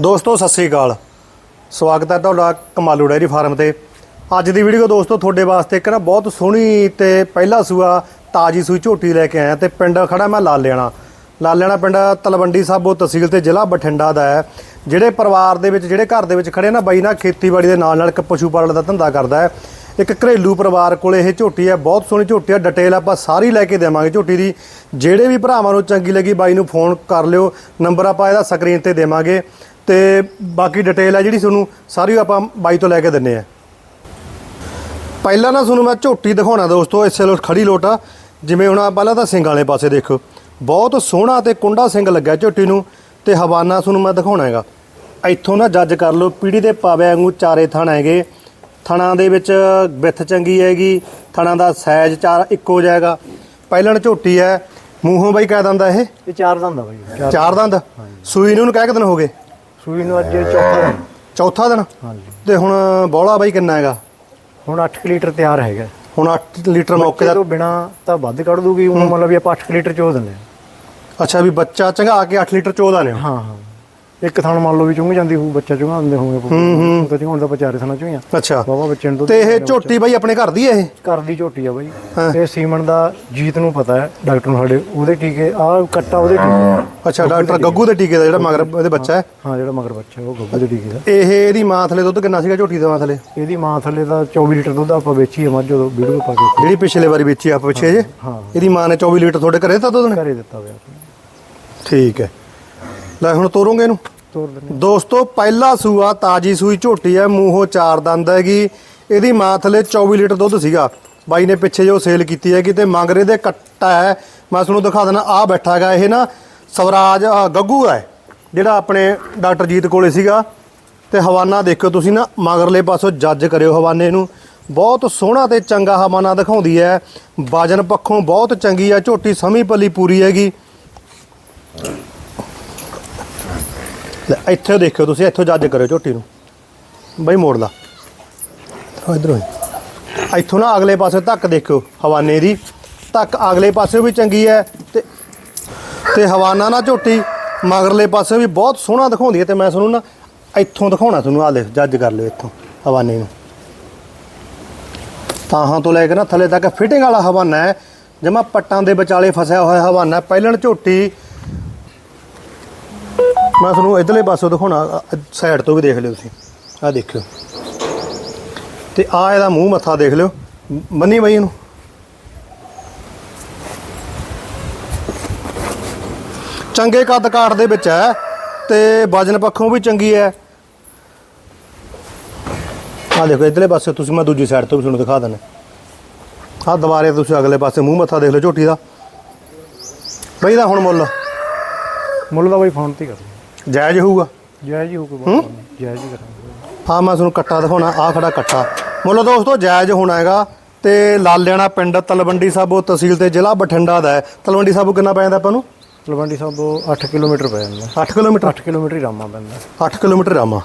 ਦੋਸਤੋ, ਸਤਿ ਸ੍ਰੀ ਅਕਾਲ। ਸਵਾਗਤ ਹੈ ਤੁਹਾਡਾ ਕਮਾਲੂ ਡੈਰੀ ਫਾਰਮ ਤੇ। ਅੱਜ ਦੀ ਵੀਡੀਓ ਦੋਸਤੋ, ਤੁਹਾਡੇ ਵਾਸਤੇ ਇੱਕ ਨਾ ਬਹੁਤ ਸੋਹਣੀ ਤੇ ਪਹਿਲਾ ਸੂਆ, ਤਾਜੀ ਸੂਈ ਝੋਟੀ ਲੈ ਕੇ ਆਇਆ ਤੇ ਪਿੰਡ ਖੜਾ ਮੈਂ ਲਾਲਿਆਣਾ ਲਾਲਿਆਣਾ ਪਿੰਡ ਤਲਵੰਡੀ ਸਾਬੋ ਤਹਿਸੀਲ ਤੇ ਜ਼ਿਲ੍ਹਾ ਬਠਿੰਡਾ ਦਾ ਹੈ। ਜਿਹੜੇ ਪਰਿਵਾਰ ਦੇ ਵਿੱਚ, ਜਿਹੜੇ ਘਰ ਦੇ ਵਿੱਚ ਖੜੇ ਨਾ ਬਾਈ ਨਾ ਖੇਤੀਬਾੜੀ ਦੇ ਨਾਲ ਨਾਲ ਇੱਕ ਪਸ਼ੂ ਪਾਲਣ ਦਾ ਧੰਦਾ ਕਰਦਾ ਹੈ। ਇੱਕ ਘਰੇਲੂ ਪਰਿਵਾਰ ਕੋਲੇ ਇਹ ਝੋਟੀ ਹੈ, ਬਹੁਤ ਸੋਹਣੀ ਝੋਟੀ ਹੈ। ਡਿਟੇਲ ਆਪਾਂ ਸਾਰੀ ਲੈ ਕੇ ਦੇਵਾਂਗੇ ਝੋਟੀ ਦੀ। ਜਿਹੜੇ ਵੀ ਭਰਾਵਾਂ ਨੂੰ ਚੰਗੀ ਲੱਗੀ, ਬਾਈ ਨੂੰ ਫੋਨ ਕਰ ਲਿਓ। ਨੰਬਰ ਆਪਾਂ ਇਹਦਾ ਸਕਰੀਨ ਤੇ ਦੇਵਾਂਗੇ। ਤੇ ਬਾਕੀ ਡਿਟੇਲ ਹੈ ਜਿਹੜੀ ਤੁਹਾਨੂੰ ਸਾਰੀ ਆਪਾਂ ਬਾਈ ਤੋਂ ਲੈ ਕੇ ਦਿੰਨੇ ਆ। ਪਹਿਲਾਂ ਨਾ ਤੁਹਾਨੂੰ ਮੈਂ ਝੋਟੀ ਦਿਖਾਉਣਾ ਦੋਸਤੋ ਇਸੇ ਲੋ ਖੜੀ ਲੋਟ ਆ। ਜਿਵੇਂ ਹੁਣ ਆਹ ਪਹਿਲਾਂ ਤਾਂ ਸਿੰਘ ਵਾਲੇ ਪਾਸੇ ਦੇਖੋ। ਬਹੁਤ ਸੋਹਣਾ ਤੇ ਕੁੰਡਾ ਸਿੰਘ ਲੱਗਿਆ ਝੋਟੀ ਨੂੰ ਤੇ ਹਵਾਨਾ ਤੁਹਾਨੂੰ ਮੈਂ ਦਿਖਾਉਣਾ ਹੈਗਾ। ਇੱਥੋਂ ਨਾ ਜੱਜ ਕਰ ਲਓ ਪੀੜੀ ਦੇ ਪਾਵੇ ਵਾਂਗੂ ਚਾਰੇ ਥਣ ਹੈਗੇ। ਥਣਾਂ ਦੇ ਵਿੱਚ ਵਿੱਥ ਚੰਗੀ ਹੈਗੀ ਥਣਾਂ ਦਾ ਸਾਈਜ਼ ਚਾਰ ਇੱਕੋ ਜਾਏਗਾ ਪਹਿਲਣ ਝੋਟੀ ਹੈ ਮੂੰਹੋਂ ਬਾਈ ਕਹਿ ਦਿੰਦਾ ਇਹ? ਇਹ ਚਾਰ ਦੰਦ ਆ ਬਾਈ। ਚਾਰ ਦੰਦ? ਸੂਈ ਨੂੰ ਕਹਿ ਕੇ ਦਿਨ ਹੋ ਗਏ। ਸੂਈ ਨੂੰ ਅੱਜ ਚੌਥਾ ਦਿਨ। ਚੌਥਾ ਦਿਨ? ਹਾਂਜੀ। ਤੇ ਹੁਣ ਬੋਲਾ ਬਾਈ ਕਿੰਨਾ ਹੈਗਾ? ਹੁਣ 8 ਲੀਟਰ ਤਿਆਰ ਹੈਗਾ। ਹੁਣ 8 ਲੀਟਰ ਮੌਕੇ ਦਾ ਤੋਂ ਬਿਨਾ ਤਾਂ ਵੱਧ ਕੱਢ ਦੂਗੀ ਉਹ ਮਤਲਬ ਵੀ ਆਪਾਂ 8 ਲੀਟਰ ਚੋ ਦਿੰਦੇ ਹਾਂ। ਅੱਛਾ ਵੀ ਬੱਚਾ ਚੰਗਾ ਕੇ 8 ਲੀਟਰ ਚੋਦਾ ਨੇ ਹਾਂ ਹਾਂ। ਇੱਕ ਥਣ ਮੰਨ ਲਓ ਵੀ ਚੁੰਘ ਜਾਂਦੀ ਹੋਊ ਬੱਚਾ ਚੁੰਘਾ ਦਿੰਦੇ ਹੋਣਗੇ ਉਹ ਤਾਂ ਚੁੰਘਾਉਣ ਦਾ ਵਿਚਾਰੇ ਥਣਾ ਚੁੰਘਿਆ। ਅੱਛਾ। ਬਾਬਾ ਬੱਚੇ ਨੂੰ ਦੁੱਧ ਤੇ ਇਹ ਝੋਟੀ ਬਾਈ ਆਪਣੇ ਘਰ ਦੀ ਹੈ ਇਹ? ਘਰ ਦੀ ਝੋਟੀ ਆ ਬਾਈ। ਇਹ ਸੀਮਨ ਦਾ ਜੀਤ ਨੂੰ ਪਤਾ ਹੈ ਡਾਕਟਰ ਨੂੰ ਸਾਡੇ ਉਹਦੇ ਟੀਕੇ ਆ ਕੱਟਾ ਉਹਦੇ ਟੀਕੇ। ਅੱਛਾ ਡਾਕਟਰ ਗੱਗੂ ਦੇ ਟੀਕੇ ਦਾ ਜਿਹੜਾ ਮਗਰ ਇਹਦੇ ਬੱਚਾ ਹੈ? ਹਾਂ ਜਿਹੜਾ ਮਗਰ ਬੱਚਾ ਉਹ ਗੱਭੂ ਦੇ ਟੀਕੇ ਦਾ। ਇਹ ਇਹਦੀ ਮਾਂ ਥਲੇ ਦੁੱਧ ਕਿੰਨਾ ਸੀਗਾ ਝੋਟੀ ਦਾ ਮਾਂ ਥਲੇ? ਇਹਦੀ ਮਾਂ ਥੱਲੇ ਦਾ 24 ਲੀਟਰ ਦੁੱਧ ਆਪਾਂ ਵੇਚੀ ਹੈ ਮੱਝ ਉਦੋਂ ਵੀਡੀਓ ਪਾ ਕੇ। ਜਿਹੜੀ ਪਿਛਲੇ ਵਾਰੀ ਵੇਚੀ ਆਪਾਂ ਪਿੱਛੇ ਜੇ? ਹਾਂ ਇਹਦੀ ਮਾਂ ਨੇ 24 ਲੀਟਰ ਤੁਹਾਡੇ ਘਰੇ ਦਿੱਤਾ ਦੁੱਧ ਨੇ? ਘਰੇ ਦਿੱਤਾ ਹੋਇਆ। ਠੀਕ ਹੈ। ਲੈ ਹੁਣ ਤੋਰੋਂਗੇ ਇਹਨੂੰ? ਤੋਰ ਦਿੰਦੇ ਦੋਸਤੋ, ਪਹਿਲਾ ਸੂਆ ਤਾਜੀ ਸੂਈ ਝੋਟੀ ਹੈ, ਮੂੰਹੋਂ ਚਾਰ ਦੰਦ ਹੈਗੀ। ਇਹਦੀ ਮਾਂ ਥਲੇ 24 ਲੀਟਰ ਦੁੱਧ ਸੀਗਾ। ਬਾਈ ਨੇ ਪਿੱਛੇ ਜੋ ਸੇਲ ਕੀਤੀ ਹੈਗੀ ਤੇ ਮੰਗਰੇ ਦੇ ਕੱਟਾ ਹੈ। ਮੈਂ ਤੁਹਾਨੂੰ ਦਿਖਾ ਦਿੰਦਾ ਆ ਬੈਠਾ ਹੈਗਾ, ਇਹ ਨਾ ਸਵਰਾਜ ਗੱਗੂ ਹੈ, ਜਿਹੜਾ ਆਪਣੇ ਡਾਕਟਰ ਜੀਤ ਕੋਲੇ ਸੀਗਾ। ਤੇ ਹਵਾਨਾ ਦੇਖਿਓ ਤੁਸੀਂ ਨਾ, ਮਗਰਲੇ ਪਾਸੋਂ ਜੱਜ ਕਰਿਓ ਹਵਾਨੇ ਨੂੰ। ਬਹੁਤ ਸੋਹਣਾ ਤੇ ਚੰਗਾ ਹਵਾਨਾ ਦਿਖਾਉਂਦੀ ਹੈ। ਵਜਨ ਪੱਖੋਂ ਬਹੁਤ ਚੰਗੀ ਹੈ, ਝੋਟੀ ਸਮੀ ਪੱਲੀ ਪੂਰੀ ਹੈਗੀ। ਲੈ, ਇੱਥੇ ਦੇਖਿਓ ਤੁਸੀਂ, ਇੱਥੋਂ ਜੱਜ ਕਰਿਓ ਝੋਟੀ ਨੂੰ। ਬਈ ਮੋੜ ਲਾ ਇਧਰੋਂ ਇੱਥੋਂ ਨਾ ਅਗਲੇ ਪਾਸੇ ਧੱਕ ਦੇਖਿਓ, ਹਵਾਨੇ ਦੀ। ਧੱਕ ਅਗਲੇ ਪਾਸੇ ਵੀ ਚੰਗੀ ਹੈ ਤੇ ਤੇ ਹਵਾਨਾ ਨਾ ਝੋਟੀ। ਮਗਰਲੇ ਪਾਸੇ ਵੀ ਬਹੁਤ ਸੋਹਣਾ ਦਿਖਾਉਂਦੀ ਹੈ ਤੇ ਮੈਂ ਤੁਹਾਨੂੰ ਨਾ ਇੱਥੋਂ ਦਿਖਾਉਣਾ ਤੁਹਾਨੂੰ ਆ ਦੇਖ ਜੱਜ ਕਰ ਲਿਓ ਇੱਥੋਂ, ਹਵਾਨੇ ਨੂੰ। ਤਾਹਾਂ ਤੋਂ ਲੈ ਕੇ ਨਾ ਥੱਲੇ ਤੱਕ ਫਿਟਿੰਗ ਵਾਲਾ ਹਵਾਨਾ ਹੈ ਜਮਾ ਪੱਟਾਂ ਦੇ ਵਿਚਾਲੇ ਫਸਿਆ ਹੋਇਆ ਹਵਾਨਾ ਹੈ। ਪਹਿਲਣ ਝੋਟੀ। ਮੈਂ ਤੁਹਾਨੂੰ ਇਧਰਲੇ ਪਾਸੋਂ ਦਿਖਾਉਣਾ ਸਾਈਡ ਤੋਂ ਵੀ ਦੇਖ ਲਿਓ ਤੁਸੀਂ। ਆ ਦੇਖਿਓ। ਤੇ ਆ ਇਹਦਾ ਮੂੰਹ ਮੱਥਾ ਦੇਖ ਲਿਓ। ਮੰਨੀ ਬਈ ਇਹਨੂੰ? ਚੰਗੇ ਕੱਦ ਕਾਠ ਦੇ ਵਿੱਚ ਹੈ ਤੇ ਵਜਨ ਪੱਖੋਂ ਵੀ ਚੰਗੀ ਹੈ। ਆ ਦੇਖੋ, ਇਧਰਲੇ ਪਾਸੇ ਤੁਸੀਂ ਮੈਂ ਦੂਜੀ ਸਾਈਡ ਤੋਂ ਵੀ ਤੁਹਾਨੂੰ ਦਿਖਾ ਦਿੰਦਾ। ਆ ਦੁਬਾਰੇ ਤੁਸੀਂ ਅਗਲੇ ਪਾਸੇ ਮੂੰਹ ਮੱਥਾ ਦੇਖ ਲਓ ਝੋਟੀ ਦਾ। ਬਈ ਦਾ ਹੁਣ ਮੁੱਲ? ਮੁੱਲ ਦਾ ਬਾਈ ਫੋਨ ਤੇ ਕਰ ਜਾਇਜ਼ ਹੋਊਗਾ? ਜਾਇਜ਼ ਹੀ ਹੋਊਗਾ ਜਾਇਜ਼ ਹੀ ਕਰਾਂਗੇ। ਆ ਮੈਂ ਤੁਹਾਨੂੰ ਕੱਟਾ ਦਿਖਾਉਣਾ ਆ ਖੜਾ ਕੱਟਾ। ਮੁੱਲ ਦੋਸਤੋ ਜਾਇਜ਼ ਹੋਣਾ ਹੈਗਾ। ਤੇ ਲਾਲਿਆਣਾ ਪਿੰਡ ਤਲਵੰਡੀ ਸਾਬੋ ਤਹਿਸੀਲ ਤੇ ਜ਼ਿਲ੍ਹਾ ਬਠਿੰਡਾ ਦਾ ਹੈ। ਤਲਵੰਡੀ ਸਾਬੋ ਕਿੰਨਾ ਪੈ ਜਾਂਦਾ ਆਪਾਂ ਨੂੰ? ਤਲਵੰਡੀ ਸਾਹਿਬ 8 ਕਿਲੋਮੀਟਰ ਪੈ ਜਾਂਦਾ। 8 ਕਿਲੋਮੀਟਰ? 8 ਕਿਲੋਮੀਟਰ ਹੀ ਰਾਮਾ ਪੈਂਦਾ। 8 ਕਿਲੋਮੀਟਰ ਰਾਮਾ।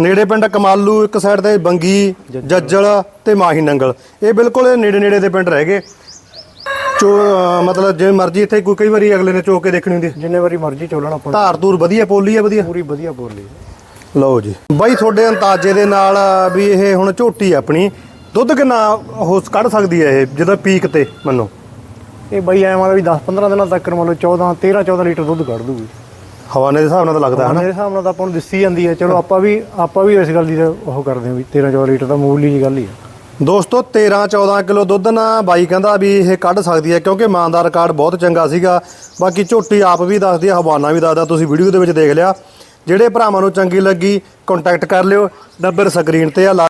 ਨੇੜੇ ਪਿੰਡ ਕਮਾਲੂ ਇੱਕ ਸਾਈਡ ਤੇ ਬੰਗੀ ਜੱਜਲ। ਤੇ ਮਾਹੀ ਨੰਗਲ। ਇਹ ਬਿਲਕੁਲ ਨੇੜੇ ਨੇੜੇ ਦੇ ਪਿੰਡ ਰਹਿ ਗਏ। ਚੋ ਅਹ ਮਤਲਬ ਜੇ ਮਰਜ਼ੀ ਇੱਥੇ ਕੋਈ ਕਈ ਵਾਰੀ ਅਗਲੇ ਨੇ ਚੋ ਕੇ ਦੇਖਣੀ ਹੁੰਦੀ ਹੈ। ਜਿੰਨੇ ਵਾਰੀ ਮਰਜ਼ੀ ਚੋਲਣਾ ਆਪਾਂ। ਨੂੰ। ਧਾਰ ਧੂਰ ਵਧੀਆ ਪੋਲੀ ਹੈ ਵਧੀਆ? ਪੂਰੀ ਵਧੀਆ ਬੋਲੀ ਲਓ ਜੀ। ਬਾਈ ਤੁਹਾਡੇ ਅੰਦਾਜ਼ੇ ਦੇ ਨਾਲ ਵੀ ਇਹ ਹੁਣ ਝੋਟੀ ਹੈ ਆਪਣੀ ਦੁੱਧ ਕਿੰਨਾ ਉਹ ਕੱਢ ਸਕਦੀ ਹੈ ਇਹ ਜਦੋਂ ਪੀਕ ਤੇ ਮੰਨੋ? ਇਹ ਬਾਈ ਐ ਮਤਲਬ ਵੀ 10 15 ਦਿਨਾਂ ਤੱਕ ਮੰਨ ਲਓ 14 13 14 ਲੀਟਰ ਦੁੱਧ ਕੱਢ ਦੂਗੀ ਹਵਾਨੇ ਦੇ ਹਿਸਾਬ ਨਾਲ ਤਾਂ ਲੱਗਦਾ ਹੈ ਨਾ ਮੇਰੇ ਹਿਸਾਬ ਨਾਲ ਤਾਂ ਆਪਾਂ ਨੂੰ ਦਿੱਸੀ ਜਾਂਦੀ ਹੈ ਚਲੋ ਆਪਾਂ ਵੀ ਆਪਾਂ ਵੀ ਇਸ ਗੱਲ ਦੀ ਤਾਂ ਉਹ ਕਰਦੇ ਹਾਂ ਵੀ 13 14 ਲੀਟਰ ਤਾਂ ਮੂਲੀ ਜੀ ਗੱਲ ਹੀ ਹੈ ਦੋਸਤੋ 13 14 ਕਿਲੋ ਦੁੱਧ ਨਾ ਬਾਈ ਕਹਿੰਦਾ ਵੀ ਇਹ ਕੱਢ ਸਕਦੀ ਹੈ ਕਿਉਂਕਿ ਮਾਂ ਦਾ ਰਿਕਾਰਡ ਬਹੁਤ ਚੰਗਾ ਸੀਗਾ। ਬਾਕੀ ਝੋਟੀ ਆਪ ਵੀ ਦੱਸਦੀ ਹੈ ਹਵਾਨਾ ਵੀ ਦੱਸਦਾ, ਤੁਸੀਂ ਵੀਡੀਓ ਦੇ ਵਿੱਚ ਦੇਖ ਲਿਆ। ਜਿਹੜੇ ਭਰਾਵਾਂ ਨੂੰ ਚੰਗੀ ਲੱਗੀ ਕੰਟੈਕਟ ਕਰ ਲਿਓ। ਨੰਬਰ ਸਕਰੀਨ ਤੇ ਆ, ਲਾ